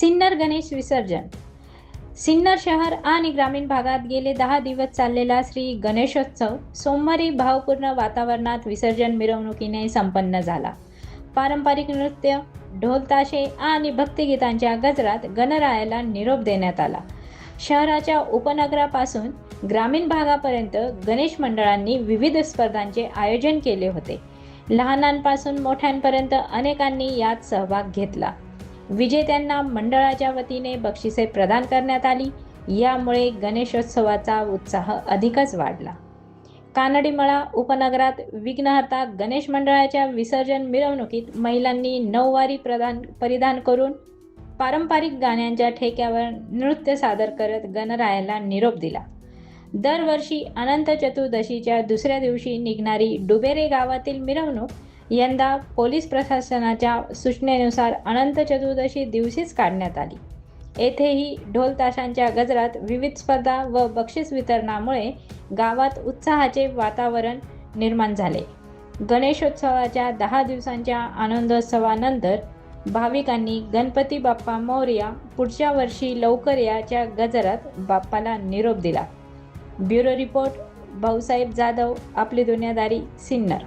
सिन्नर गणेश विसर्जन. सिन्नर शहर आणि ग्रामीण भागात गेले दहा दिवस चाललेला श्री गणेशोत्सव सोमवारी भावपूर्ण वातावरणात विसर्जन मिरवणुकीने संपन्न झाला. पारंपरिक नृत्य ढोलताशे आणि भक्तिगीतांच्या गजरात गणरायाला निरोप देण्यात आला. शहराच्या उपनगरापासून ग्रामीण भागापर्यंत गणेश मंडळांनी विविध स्पर्धांचे आयोजन केले होते. लहानांपासून मोठ्यांपर्यंत अनेकांनी यात सहभाग घेतला. विजेत्यांना मंडळाच्या वतीने बक्षिसे प्रदान करण्यात आली. यामुळे गणेशोत्सवाचा उत्साह अधिकच वाढला. कानडीमळा उपनगरात विघ्नहर्ता गणेश मंडळाच्या विसर्जन मिरवणुकीत महिलांनी नऊवारी प्रदान परिधान करून पारंपरिक गाण्यांच्या ठेक्यावर नृत्य सादर करत गणरायाला निरोप दिला. दरवर्षी अनंत चतुर्दशीच्या दुसऱ्या दिवशी निघणारी डुबेरे गावातील मिरवणूक यंदा पोलीस प्रशासनाच्या सूचनेनुसार अनंत चतुर्दशी दिवशीच काढण्यात आली. येथेही ढोल ताशांच्या गजरात विविध स्पर्धा व बक्षीस वितरणामुळे गावात उत्साहाचे वातावरण निर्माण झाले. गणेशोत्सवाच्या दहा दिवसांच्या आनंदोत्सवानंतर भाविकांनी गणपती बाप्पा मौर्या पुढच्या वर्षी लवकर याच्या गजरात बाप्पाला निरोप दिला. ब्युरो रिपोर्ट भाऊसाहेब जाधव आपली दुनियादारी सिन्नर.